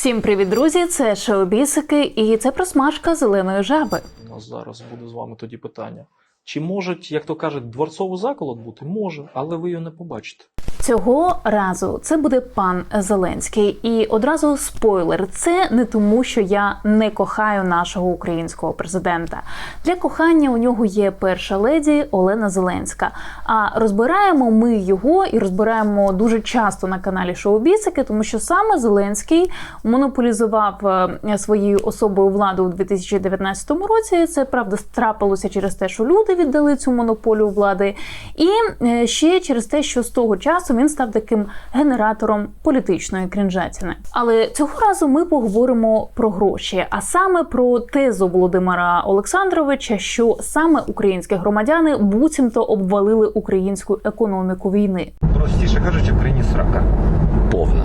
Всім привіт, друзі! Це шоу Бісики, і це просмажка зеленої жаби. У нас зараз буде з вами тоді питання. Чи можуть, як то кажуть, дворцовий заколот бути? Може, але ви його не побачите. Цього разу це буде пан Зеленський. І одразу спойлер: це не тому, що я не кохаю нашого українського президента. Для кохання у нього є перша леді Олена Зеленська. А розбираємо ми його і розбираємо дуже часто на каналі Шоу Бісики, тому що саме Зеленський монополізував е, своєю особою владу у 2019 році. Це правда трапилося через те, що люди віддали цю монополію влади, і е, ще через те, що з того часу він став таким генератором політичної крінжатіни. Але цього разу ми поговоримо про гроші, а саме про тезу Володимира Олександровича, що саме українські громадяни буцімто обвалили українську економіку війни. Простіше кажучи, в країні срака. повна.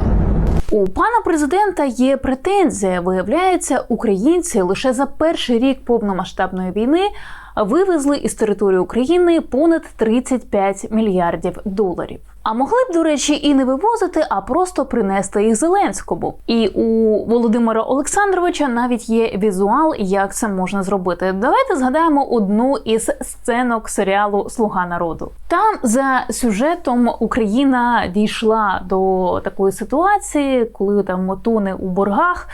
У пана президента є претензія. Виявляється, українці лише за перший рік повномасштабної війни вивезли із території України понад 35 мільярдів доларів. А могли б, до речі, і не вивозити, а просто принести їх Зеленському. І у Володимира Олександровича навіть є візуал, як це можна зробити. Давайте згадаємо одну із сценок серіалу Слуга народу. Там за сюжетом Україна дійшла до такої ситуації, коли там тоне у боргах.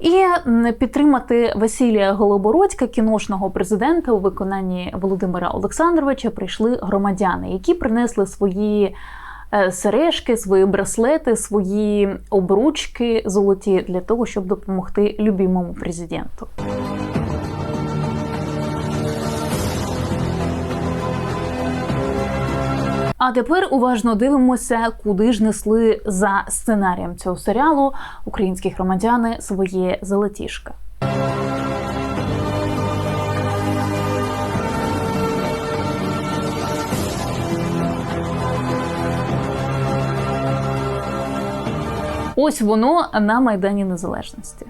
І підтримати Василія Голобородька, кіношного президента у виконанні Володимира Олександровича, прийшли громадяни, які принесли свої е, сережки, свої браслети, свої обручки золоті для того, щоб допомогти любимому президенту. А тепер уважно дивимося, куди ж несли за сценарієм цього серіалу українські громадяни своє золотішка. Ось воно на Майдані Незалежності.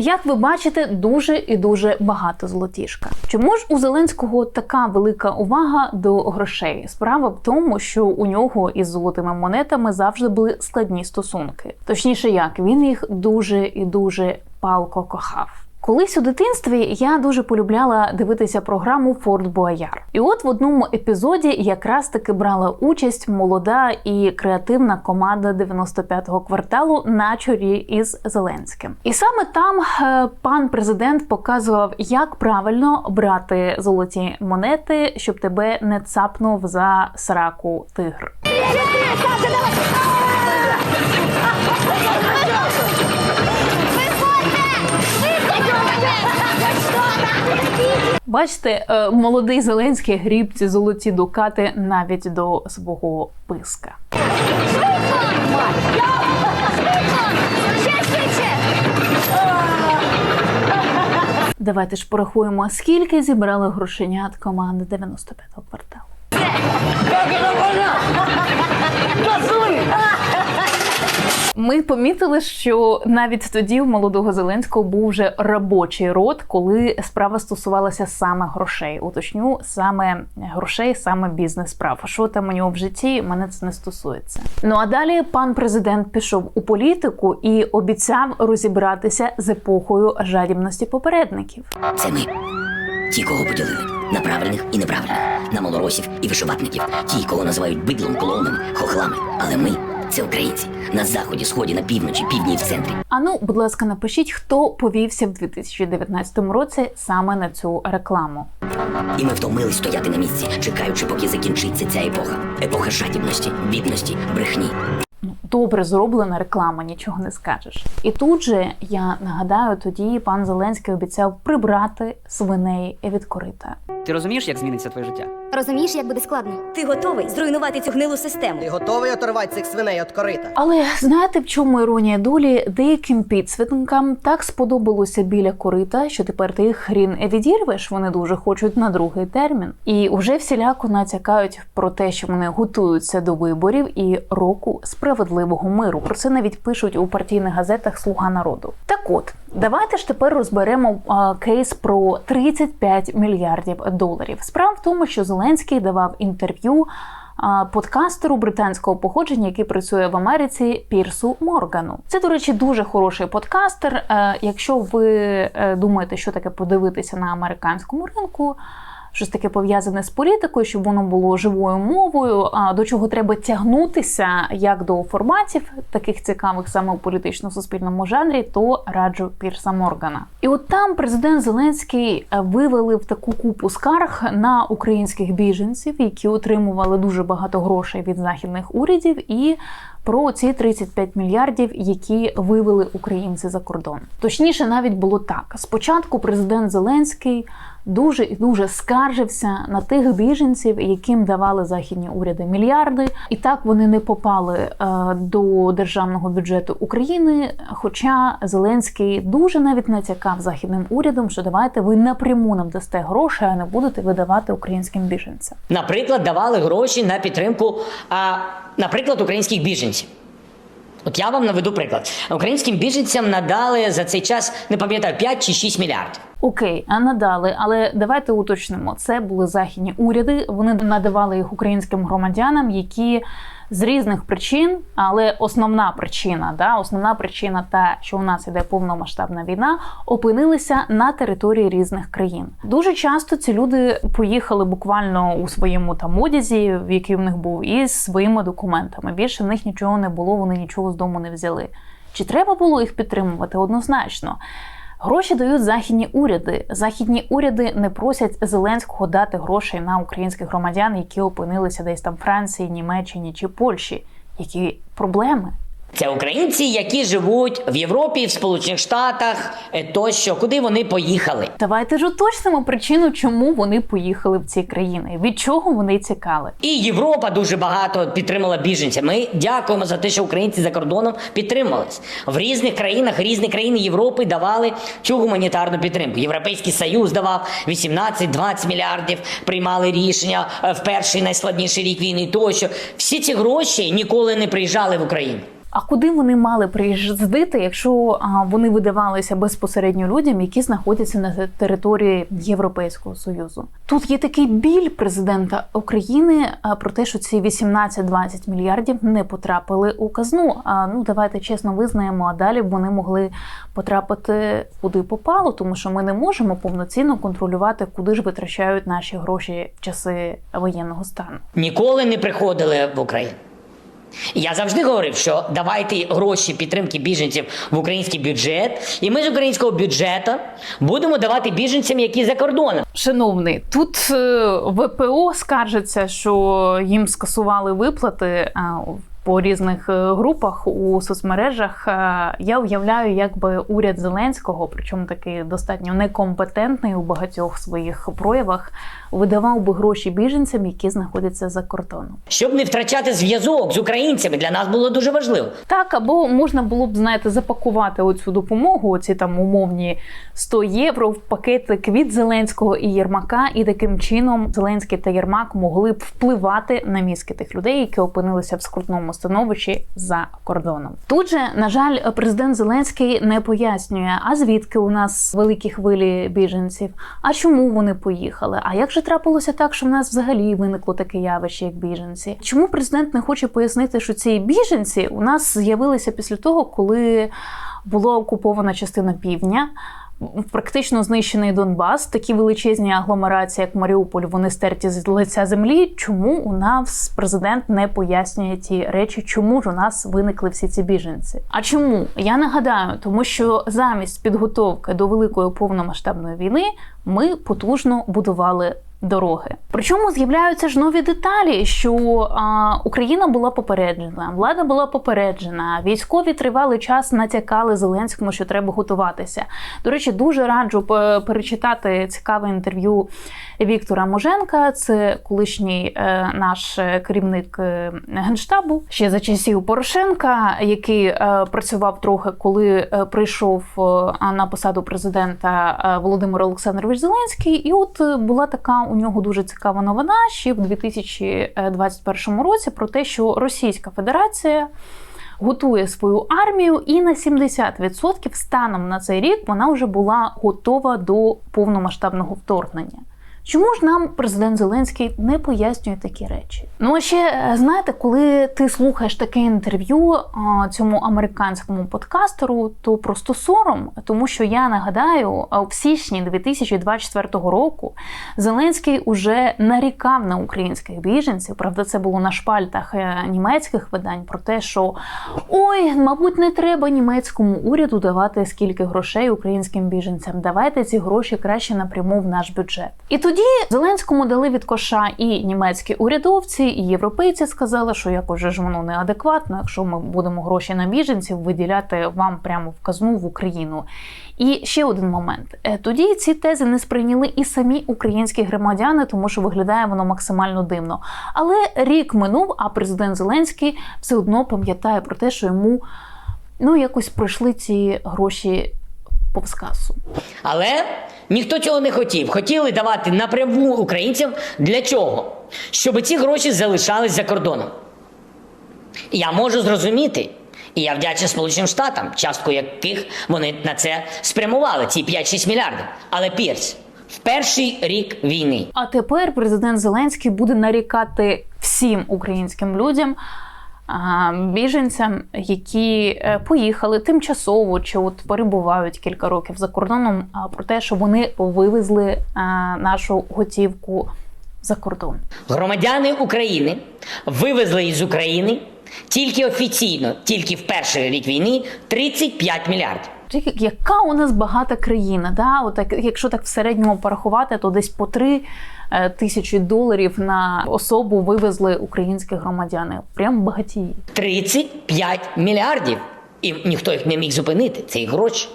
Як ви бачите, дуже і дуже багато золотішка. Чому ж у Зеленського така велика увага до грошей? Справа в тому, що у нього із золотими монетами завжди були складні стосунки. Точніше, як він їх дуже і дуже палко кохав. Колись у дитинстві я дуже полюбляла дивитися програму Форт Бояр. І от в одному епізоді якраз таки брала участь молода і креативна команда 95-го кварталу на чорі із Зеленським. І саме там е, пан президент показував, як правильно брати золоті монети, щоб тебе не цапнув за сраку тигр. Бачите, е, молодий Зеленський гріб ці золоті дукати навіть до свого писка. Давайте ж порахуємо, скільки зібрали грошенят команди 95-го кварталу. Ми помітили, що навіть тоді у молодого Зеленського був вже робочий рот, коли справа стосувалася саме грошей. Уточню саме грошей, саме бізнес справ. Що там у нього в житті, мене це не стосується. Ну а далі пан президент пішов у політику і обіцяв розібратися з епохою жадібності попередників. Це ми. Ті, кого поділили на правильних і неправильних, на малоросів і вишиватників, ті, кого називають бидлом, клоуном, хохлами. Але ми це українці на заході, сході, на півночі, півдні і в центрі. А ну, будь ласка, напишіть, хто повівся в 2019 році саме на цю рекламу. І ми втомились стояти на місці, чекаючи, поки закінчиться ця епоха. Епоха жадібності, бідності, брехні. Добре зроблена реклама, нічого не скажеш. І тут же я нагадаю, тоді пан Зеленський обіцяв прибрати свиней від корита. Ти розумієш, як зміниться твоє життя? Розумієш, як буде складно? Ти готовий зруйнувати цю гнилу систему? Ти готовий оторвати цих свиней від корита? Але знаєте, в чому іронія долі? Деяким підсвітникам так сподобалося біля корита, що тепер ти їх хрін відірвеш. Вони дуже хочуть на другий термін, і вже всіляко натякають про те, що вони готуються до виборів і року справедливого миру. Про це навіть пишуть у партійних газетах Слуга народу. Так от давайте ж тепер розберемо кейс про 35 мільярдів доларів. Справа в тому, що Зеленський давав інтерв'ю подкастеру британського походження, який працює в Америці, Пірсу Моргану. Це, до речі, дуже хороший подкастер. Е, Якщо ви е, думаєте, що таке подивитися на американському ринку. Щось таке пов'язане з політикою, щоб воно було живою мовою, а до чого треба тягнутися як до форматів, таких цікавих саме у політично-суспільному жанрі, то раджу Пірса Моргана. І от там президент Зеленський е, вивелив таку купу скарг на українських біженців, які отримували дуже багато грошей від західних урядів, і про ці 35 мільярдів, які вивели українці за кордон. Точніше, навіть було так: спочатку президент Зеленський дуже і дуже скаржився на тих біженців, яким давали західні уряди мільярди, і так вони не попали е, до державного бюджету України. Хоча Зеленський дуже навіть натякав західним урядом, що давайте ви напряму нам дасте гроші, а не будете видавати українським біженцям. Наприклад, давали гроші на підтримку, а, наприклад, українських біженців. От я вам наведу приклад. Українським біженцям надали за цей час, не пам'ятаю, 5 чи 6 мільярдів. Окей, а надали, але давайте уточнимо. Це були західні уряди. Вони надавали їх українським громадянам, які з різних причин, але основна причина, да, основна причина, та що у нас іде повномасштабна війна, опинилися на території різних країн. Дуже часто ці люди поїхали буквально у своєму там одязі, в який в них був, і з своїми документами. Більше в них нічого не було, вони нічого з дому не взяли. Чи треба було їх підтримувати? Однозначно. Гроші дають західні уряди. Західні уряди не просять Зеленського дати грошей на українських громадян, які опинилися десь там Франції, Німеччині чи Польщі. Які проблеми? Це українці, які живуть в Європі, в Сполучених Штатах е, тощо, куди вони поїхали. Давайте ж уточнимо причину, чому вони поїхали в ці країни. Від чого вони цікали? І Європа дуже багато підтримала біженців. Ми дякуємо за те, що українці за кордоном підтримались. В різних країнах різні країни Європи давали цю гуманітарну підтримку. Європейський Союз давав 18-20 мільярдів, приймали рішення е, в перший найскладніший рік війни. Тощо всі ці гроші ніколи не приїжджали в Україну. А куди вони мали приїздити, якщо вони видавалися безпосередньо людям, які знаходяться на території Європейського союзу? Тут є такий біль президента України про те, що ці 18-20 мільярдів не потрапили у казну. А ну давайте чесно визнаємо, а далі вони могли потрапити куди попало, тому що ми не можемо повноцінно контролювати, куди ж витрачають наші гроші в часи воєнного стану. Ніколи не приходили в Україну. Я завжди говорив, що давайте гроші підтримки біженців в український бюджет, і ми з українського бюджету будемо давати біженцям, які за кордоном. Шановний, тут е, ВПО скаржиться, що їм скасували виплати по різних е, групах у соцмережах. Е, Я уявляю, якби уряд Зеленського, причому такий достатньо некомпетентний у багатьох своїх проявах, видавав би гроші біженцям, які знаходяться за кордоном. Щоб не втрачати зв'язок з українцями, для нас було дуже важливо. Так, або можна було б, знаєте, запакувати оцю допомогу, оці там умовні 100 євро в пакетик від Зеленського і Єрмака, і таким чином Зеленський та Єрмак могли б впливати на мізки тих людей, які опинилися в скрутному становищі за кордоном. Тут же, на жаль, президент Зеленський не пояснює, а звідки у нас великі хвилі біженців, а чому вони поїхали? А як же трапилося так, що в нас взагалі виникло таке явище, як біженці? Чому президент не хоче пояснити, що ці біженці у нас з'явилися після того, коли була окупована частина півдня? Практично знищений Донбас, такі величезні агломерації, як Маріуполь, вони стерті з лиця землі. Чому у нас президент не пояснює ті речі, чому ж у нас виникли всі ці біженці? А чому я нагадаю, тому що замість підготовки до великої повномасштабної війни ми потужно будували. Дороги, причому з'являються ж нові деталі, що а, Україна була попереджена, влада була попереджена, військові тривалий час натякали Зеленському, що треба готуватися. До речі, дуже раджу п- перечитати цікаве інтерв'ю Віктора Моженка. Це колишній е, наш е, керівник е, генштабу ще за часів Порошенка, який працював трохи, коли прийшов на посаду президента Володимир Олександрович Зеленський. І от була така у нього дуже цікава новина ще в 2021 році про те, що Російська Федерація. Готує свою армію, і на 70% станом на цей рік вона вже була готова до повномасштабного вторгнення. Чому ж нам президент Зеленський не пояснює такі речі? Ну ще е, знаєте, коли ти слухаєш таке інтерв'ю а, цьому американському подкастеру, то просто сором, тому що я нагадаю, в січні 2024 року Зеленський уже нарікав на українських біженців. Правда, це було на шпальтах е, німецьких видань про те, що ой, мабуть, не треба німецькому уряду давати скільки грошей українським біженцям. Давайте ці гроші краще напряму в наш бюджет. І тоді Зеленському дали від коша і німецькі урядовці, і європейці сказали, що якось же ж воно неадекватно, якщо ми будемо гроші на біженців виділяти вам прямо в казну в Україну. І ще один момент: Е, тоді ці тези не сприйняли і самі українські громадяни, тому що виглядає воно максимально дивно. Але рік минув, а президент Зеленський все одно пам'ятає про те, що йому ну якось пройшли ці гроші повз касу. Але ніхто цього не хотів. Хотіли давати напряму українцям для чого? Щоб ці гроші залишались за кордоном. Я можу зрозуміти, і я вдячний Сполученим Штатам, частку яких вони на це спрямували, ці 5-6 мільярдів. Але Пірс, в перший рік війни А тепер президент Зеленський буде нарікати всім українським людям. Біженцям, які е, поїхали тимчасово чи от перебувають кілька років за кордоном, а, про те, що вони вивезли нашу готівку за кордон. Громадяни України вивезли із України тільки офіційно, тільки в перший рік війни 35 мільярдів. Яка у нас багата країна? Да? От якщо так в середньому порахувати, то десь по три е, тисячі доларів на особу вивезли українські громадяни. Прям багатії. 35 мільярдів. І ніхто їх не міг зупинити. Це гроші.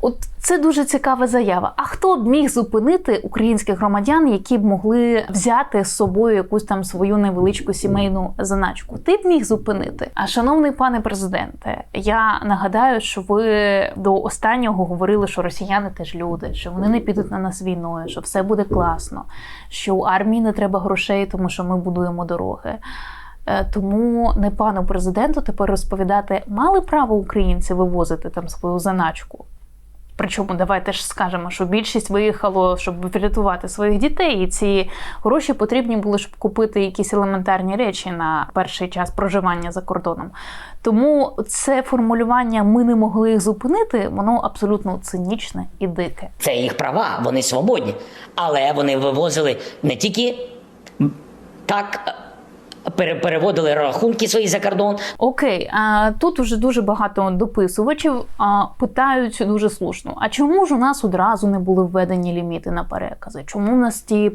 От це дуже цікава заява. А хто б міг зупинити українських громадян, які б могли взяти з собою якусь там свою невеличку сімейну заначку? Ти б міг зупинити. А шановний пане президенте, я нагадаю, що ви до останнього говорили, що росіяни теж люди, що вони не підуть на нас війною, що все буде класно, що у армії не треба грошей, тому що ми будуємо дороги. Е, Тому не пану президенту тепер розповідати, мали право українці вивозити там свою заначку. Причому давайте ж скажемо, що більшість виїхало, щоб врятувати своїх дітей, і ці гроші потрібні були, щоб купити якісь елементарні речі на перший час проживання за кордоном. Тому це формулювання ми не могли їх зупинити, воно абсолютно цинічне і дике. Це їх права, вони свободні. Але вони вивозили не тільки так, переводили рахунки свої за кордон, Окей, а тут уже дуже багато дописувачів а, питають дуже слушно: а чому ж у нас одразу не були введені ліміти на перекази? Чому в нас ті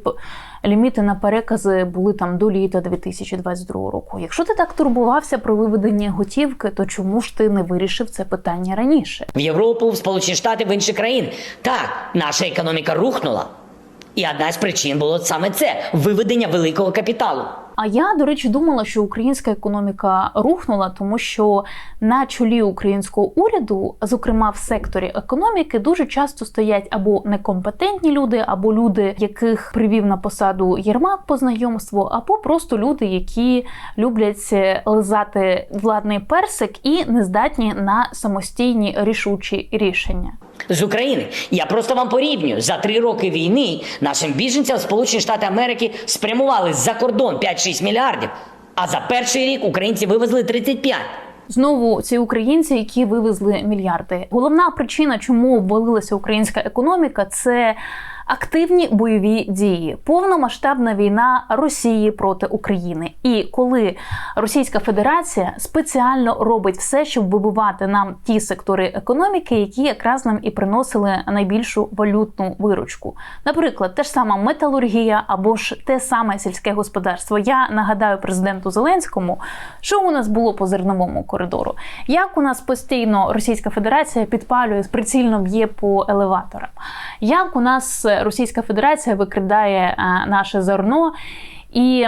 ліміти на перекази були там до літа 2022 року? Якщо ти так турбувався про виведення готівки, то чому ж ти не вирішив це питання раніше? в Європу, в Сполучені Штати, в інші країни. Так, наша економіка рухнула. І одна з причин було саме це виведення великого капіталу. А я, до речі, думала, що українська економіка рухнула, тому що на чолі українського уряду, зокрема в секторі економіки, дуже часто стоять або некомпетентні люди, або люди, яких привів на посаду Єрмак по знайомству, або просто люди, які люблять лизати владний персик і не здатні на самостійні рішучі рішення. з України. Я просто вам порівнюю. За три роки війни нашим біженцям Сполучені Штати Америки спрямували за кордон 5-6 мільярдів. А за перший рік українці вивезли 35. Знову ці українці, які вивезли мільярди. Головна причина, чому обвалилася українська економіка, це активні бойові дії, повномасштабна війна Росії проти України. І коли Російська Федерація спеціально робить все, щоб вибивати нам ті сектори економіки, які якраз нам і приносили найбільшу валютну виручку. Наприклад, те ж сама металургія або ж те саме сільське господарство. Я нагадаю президенту Зеленському, що у нас було по зерновому коридору. Як у нас постійно Російська Федерація підпалює прицільно б'є по елеваторам? Як у нас Російська Федерація викрадає е, наше зерно? І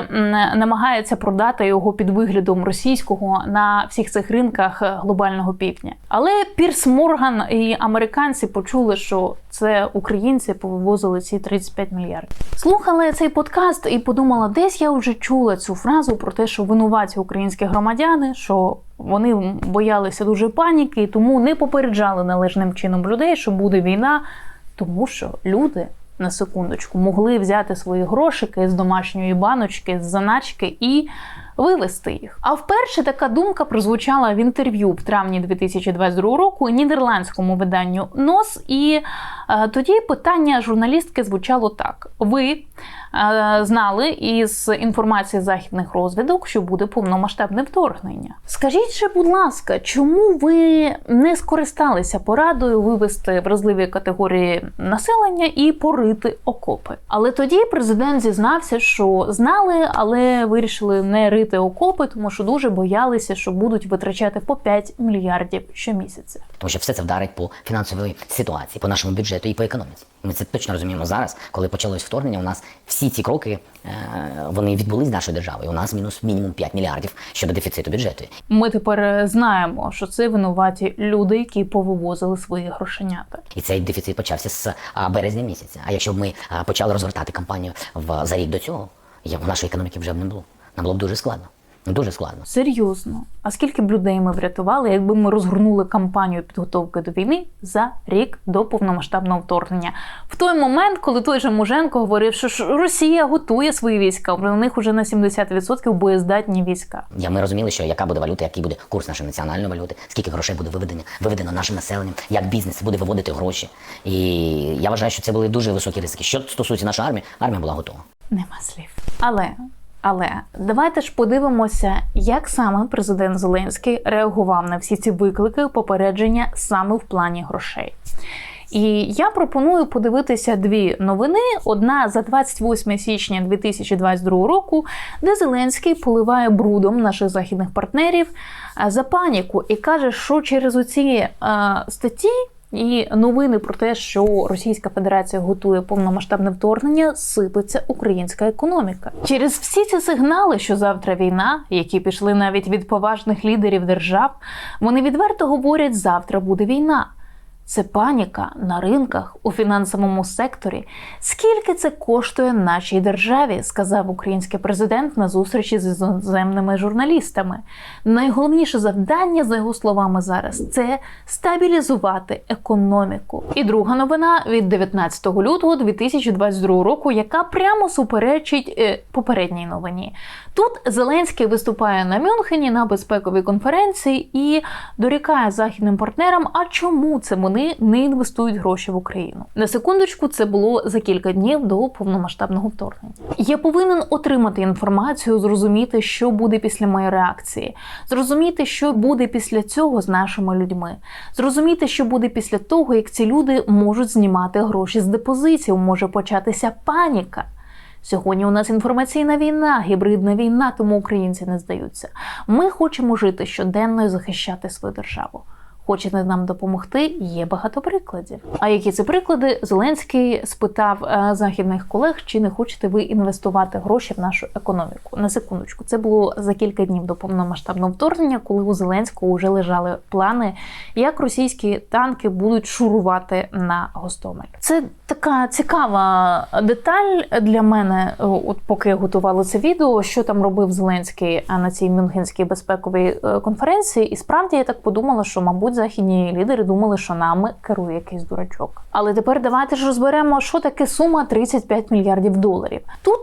намагається продати його під виглядом російського на всіх цих ринках е, глобального півдня. Але Пірс Морган і американці почули, що це українці повивозили ці 35 мільярдів. Слухала я цей подкаст і подумала, десь я вже чула цю фразу про те, що винуваті українські громадяни, що вони боялися дуже паніки, тому не попереджали належним чином людей, що буде війна, тому що люди на секундочку могли взяти свої грошики з домашньої баночки, з заначки і вивести їх. А вперше така думка прозвучала в інтерв'ю в травні 2022 року нідерландському виданню НОС. І е, тоді питання журналістки звучало так: ви е, знали із інформації західних розвідок, що буде повномасштабне вторгнення. Скажіть же, будь ласка, чому ви не скористалися порадою вивести вразливі категорії населення і порити окопи? Але тоді президент зізнався, що знали, але вирішили не рити окопи, тому що дуже боялися, що будуть витрачати по 5 мільярдів щомісяця. Тому що все це вдарить по фінансовій ситуації, по нашому бюджету і по економіці. Ми це точно розуміємо зараз, коли почалось вторгнення. У нас всі ці кроки е, вони відбулись з нашою державою. У нас мінус мінімум 5 мільярдів щодо дефіциту бюджету. Ми тепер знаємо, що це винуваті люди, які повивозили свої грошенята. І цей дефіцит почався з березня місяця. А якщо б ми почали розгортати кампанію в за рік до цього, я в нашої економіки вже б не було. Нам було б дуже складно. Ну, Дуже складно. Серйозно, а скільки б людей ми врятували, якби ми розгорнули кампанію підготовки до війни за рік до повномасштабного вторгнення? В той момент, коли той же Муженко говорив, що Росія готує свої війська, у них уже на 70% боєздатні війська. Я ми розуміли, що яка буде валюта, який буде курс нашої національної валюти, скільки грошей буде виведено, виведено нашим населенням, як бізнес буде виводити гроші. І я вважаю, що це були дуже високі ризики. Що стосується нашої армії, армія була готова. Нема слів. Але. Але давайте ж подивимося, як саме президент Зеленський реагував на всі ці виклики попередження саме в плані грошей. І я пропоную подивитися дві новини: одна за 28 січня 2022 року, де Зеленський поливає брудом наших західних партнерів за паніку і каже, що через оці а, статті. І новини про те, що Російська Федерація готує повномасштабне вторгнення, сипеться українська економіка. Через всі ці сигнали, що завтра війна, які пішли навіть від поважних лідерів держав, вони відверто говорять, завтра буде війна. Це паніка на ринках у фінансовому секторі. Скільки це коштує нашій державі? сказав український президент на зустрічі з іноземними журналістами. Найголовніше завдання, за його словами, зараз це стабілізувати економіку. І друга новина від 19 лютого 2022 року, яка прямо суперечить е, попередній новині. Тут Зеленський виступає на Мюнхені на безпековій конференції і дорікає західним партнерам, а чому це вони не інвестують гроші в Україну. На секундочку, це було за кілька днів до повномасштабного вторгнення. Я повинен отримати інформацію, зрозуміти, що буде після моєї реакції, зрозуміти, що буде після цього з нашими людьми, зрозуміти, що буде після того, як ці люди можуть знімати гроші з депозитів, може початися паніка. Сьогодні у нас інформаційна війна, гібридна війна, тому українці не здаються. Ми хочемо жити щоденно і захищати свою державу. Хочете нам допомогти? Є багато прикладів. А які це приклади? Зеленський спитав е, західних колег, чи не хочете ви інвестувати гроші в нашу економіку? На секундочку, це було за кілька днів до повномасштабного вторгнення, коли у Зеленського вже лежали плани, як російські танки будуть шурувати на Гостомель. Це така цікава деталь для мене. е, От поки я готувала це відео, що там робив Зеленський е, на цій Мюнхенській безпековій е, конференції, і справді я так подумала, що мабуть західні лідери думали, що нами керує якийсь дурачок. Але тепер давайте ж розберемо, що таке сума 35 мільярдів доларів. Тут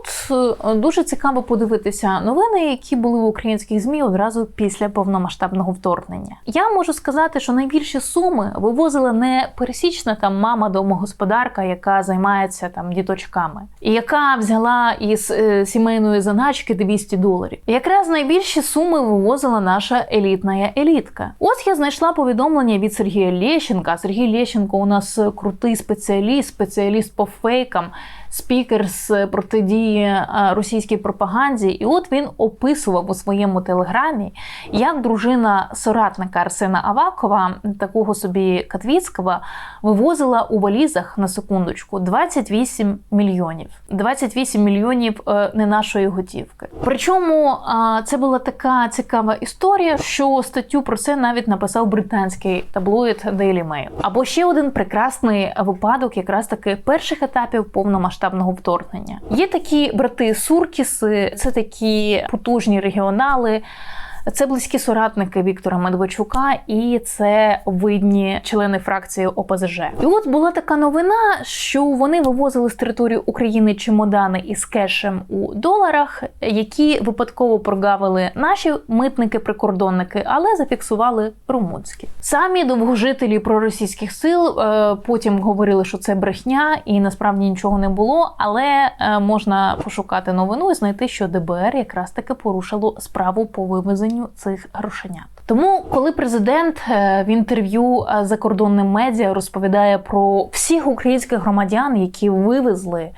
дуже цікаво подивитися новини, які були в українських змі одразу після повномасштабного вторгнення. Я можу сказати, що найбільші суми вивозила не пересічна там мама домогосподарка, яка займається там діточками, і яка взяла із е, сімейної заначки 200 доларів. Якраз найбільші суми вивозила наша елітна елітка. Ось я знайшла повідомлення від Сергія Лєщенка. Сергій Лєщенко у нас крутий спеціаліст, спеціаліст по фейкам. Спікер з протидії е, російській пропаганді, і от він описував у своєму телеграмі, як дружина соратника Арсена Авакова, такого собі Катвіцького, вивозила у валізах на секундочку 28 мільйонів. 28 мільйонів е, не нашої готівки. Причому е, це була така цікава історія, що статтю про це навіть написав британський таблоїд Daily Mail. Або ще один прекрасний випадок, якраз таки перших етапів повномасштабного вторгнення. Є такі брати Суркіси, це такі потужні регіонали. Це близькі соратники Віктора Медведчука, і це видні члени фракції ОПЗЖ. І от була така новина, що вони вивозили з території України чемодани із кешем у доларах, які випадково прогавили наші митники-прикордонники, але зафіксували румунські. Самі довгожителі проросійських сил е, потім говорили, що це брехня, і насправді нічого не було. Але е, можна пошукати новину і знайти, що ДБР якраз таки порушило справу по вивезенню цих грошенят. Тому, коли президент е, в інтерв'ю е, закордонним медіа розповідає про всіх українських громадян, які вивезли.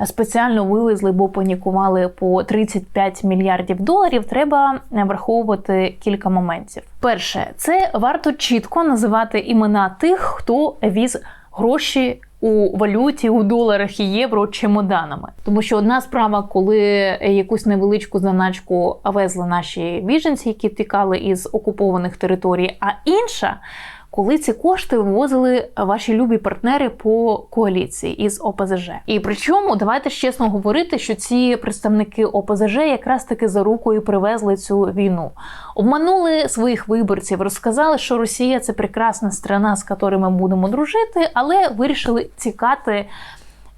е, Спеціально вивезли, бо панікували по 35 мільярдів доларів. Треба враховувати кілька моментів. Перше, це варто чітко називати імена тих, хто віз гроші у валюті, у доларах і євро чемоданами. Тому що одна справа, коли якусь невеличку заначку везли наші біженці, які тікали із окупованих територій, а інша. Коли ці кошти вивозили ваші любі партнери по коаліції із ОПЗЖ, і причому давайте чесно говорити, що ці представники ОПЗЖ якраз таки за рукою привезли цю війну, обманули своїх виборців, розказали, що Росія це прекрасна страна, з якою ми будемо дружити, але вирішили тікати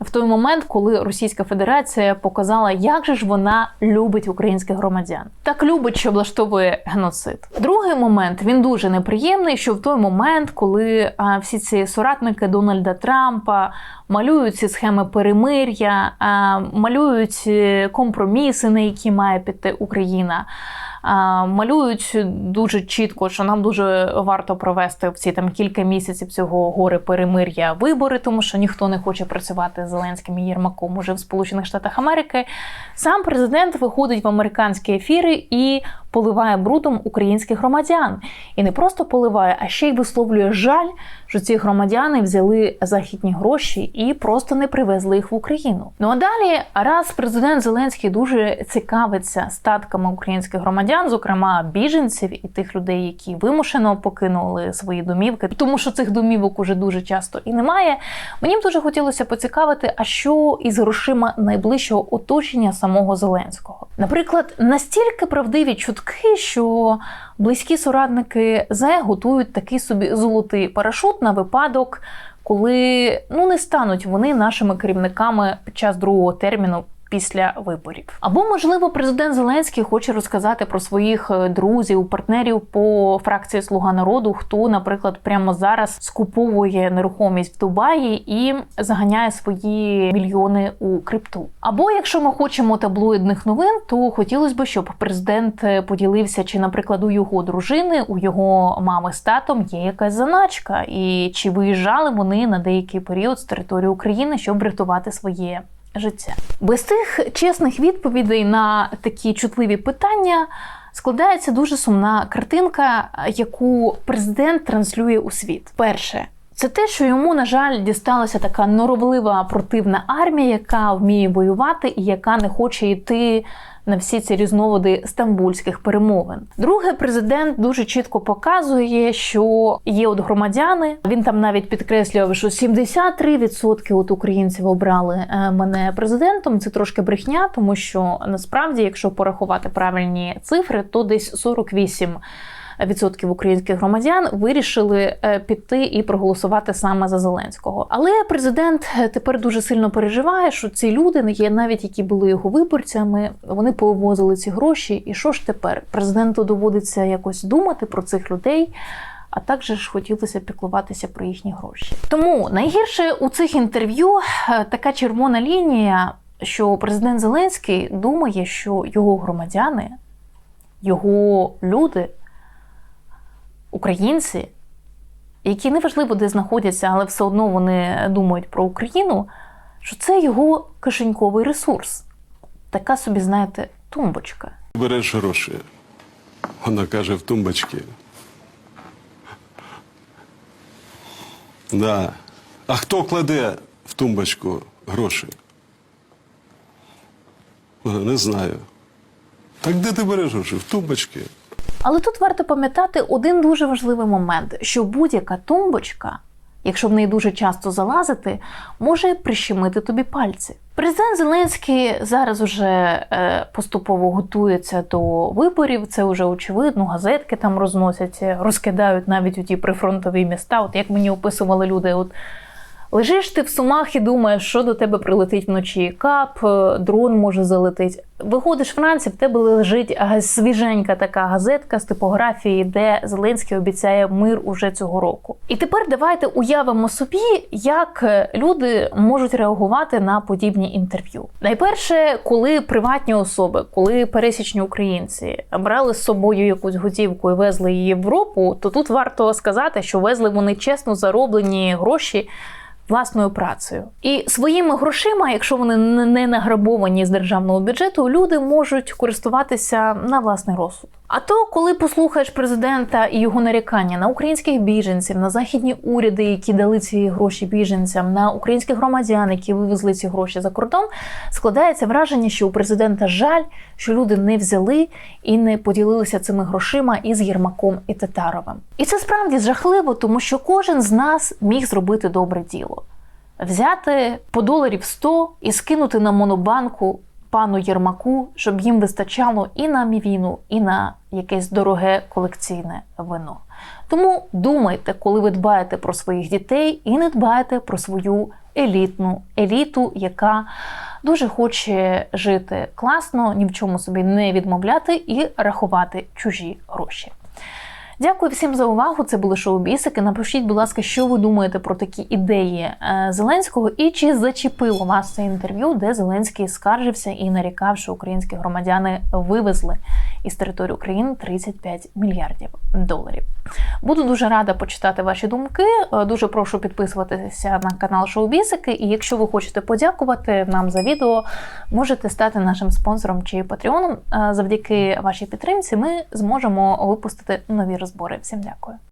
в той момент, коли Російська Федерація показала, як же ж вона любить українських громадян, так любить, що влаштовує геноцид. Другий момент він дуже неприємний. Що в той момент, коли а, всі ці соратники Дональда Трампа малюють ці схеми перемир'я, а, малюють е, компроміси, на які має піти Україна. Малюють дуже чітко, що нам дуже варто провести в ці там кілька місяців цього гори перемир'я вибори, тому що ніхто не хоче працювати з Зеленським і Єрмаком уже в Сполучених Штатах Америки. Сам президент виходить в американські ефіри і поливає брудом українських громадян. І не просто поливає, а ще й висловлює жаль, що ці громадяни взяли західні гроші і просто не привезли їх в Україну. Ну а далі, раз президент Зеленський дуже цікавиться статками українських громадян, зокрема біженців і тих людей, які вимушено покинули свої домівки, тому що цих домівок уже дуже часто і немає. Мені б дуже хотілося поцікавити, а що із грошима найближчого оточення самого Зеленського. Наприклад, настільки правдиві чутки, що близькі соратники ЗЕ готують такий собі золотий парашут на випадок, коли ну не стануть вони нашими керівниками під час другого терміну. Після виборів або можливо президент Зеленський хоче розказати про своїх е, друзів, партнерів по фракції Слуга народу, хто, наприклад, прямо зараз скуповує нерухомість в Дубаї і заганяє свої мільйони у крипту. Або якщо ми хочемо таблоїдних новин, то хотілося б, щоб президент е, поділився, чи, наприклад, у його дружини, у його мами з татом є якась заначка, і чи виїжджали вони на деякий період з території України, щоб врятувати своє життя. Без тих чесних відповідей на такі чутливі питання складається дуже сумна картинка, яку президент транслює у світ. Перше. Це те, що йому, на жаль, дісталася така норовлива противна армія, яка вміє воювати і яка не хоче йти на всі ці різновиди стамбульських перемовин. Друге, президент дуже чітко показує, що є от громадяни. Він там навіть підкреслював, що 73% от українців обрали е, мене президентом. Це трошки брехня, тому що насправді, якщо порахувати правильні цифри, то десь 48 відсотків українських громадян вирішили е, піти і проголосувати саме за Зеленського. Але президент е, тепер дуже сильно переживає, що ці люди не є навіть які були його виборцями. Вони повозили ці гроші. І що ж тепер? Президенту доводиться якось думати про цих людей. А також ж хотілося піклуватися про їхні гроші. Тому найгірше у цих інтерв'ю е, така червона лінія, що президент Зеленський думає, що його громадяни, його люди українці, які неважливо де знаходяться, але все одно вони думають про Україну, що це його кишеньковий ресурс. Така собі, знаєте, тумбочка. Береш гроші. Вона каже в тумбочці. Да. А хто кладе в тумбочку гроші? Не знаю. Так де ти береш гроші? В тумбочці. Але тут варто пам'ятати один дуже важливий момент: що будь-яка тумбочка, якщо в неї дуже часто залазити, може прищемити тобі пальці. Президент Зеленський зараз уже е, поступово готується до виборів. Це вже очевидно. Газетки там розносять, розкидають навіть у ті прифронтові міста. От як мені описували люди, от лежиш ти в сумах і думаєш, що до тебе прилетить вночі. Кап, е, дрон може залетить. Виходиш вранці, в тебе лежить свіженька така газетка з типографії, де Зеленський обіцяє мир уже цього року. І тепер давайте уявимо собі, як е, люди можуть реагувати на подібні інтерв'ю. Найперше, коли приватні особи, коли пересічні українці брали з собою якусь готівку і везли її в Європу, то тут варто сказати, що везли вони чесно зароблені гроші власною працею. І своїми грошима, якщо вони не- награбовані з державного бюджету, люди можуть користуватися на власний розсуд. А то, коли послухаєш президента і його нарікання на українських біженців, на західні уряди, які дали ці гроші біженцям, на українських громадян, які вивезли ці гроші за кордон, складається враження, що у президента жаль, що люди не взяли і не поділилися цими грошима із Єрмаком і Татаровим. І це справді жахливо, тому що кожен з нас міг зробити добре діло. Взяти по доларів 100 і скинути на монобанку пану Єрмаку, щоб їм вистачало і на мівіну, і на якесь дороге колекційне вино. Тому думайте, коли ви дбаєте про своїх дітей, і не дбаєте про свою елітну еліту, яка дуже хоче жити класно, ні в чому собі не відмовляти і рахувати чужі гроші. Дякую всім за увагу. Це були шоу Бісики. Напишіть, будь ласка, що ви думаєте про такі ідеї е, Зеленського, і чи зачепило вас це інтерв'ю, де Зеленський скаржився і нарікав, що українські громадяни вивезли із території України 35 мільярдів доларів. Буду дуже рада почитати ваші думки. Е, Дуже прошу підписуватися на канал Шоубісики. І якщо ви хочете подякувати нам за відео, можете стати нашим спонсором чи патреоном. Е, Завдяки вашій підтримці ми зможемо випустити нові розбори. Всім дякую.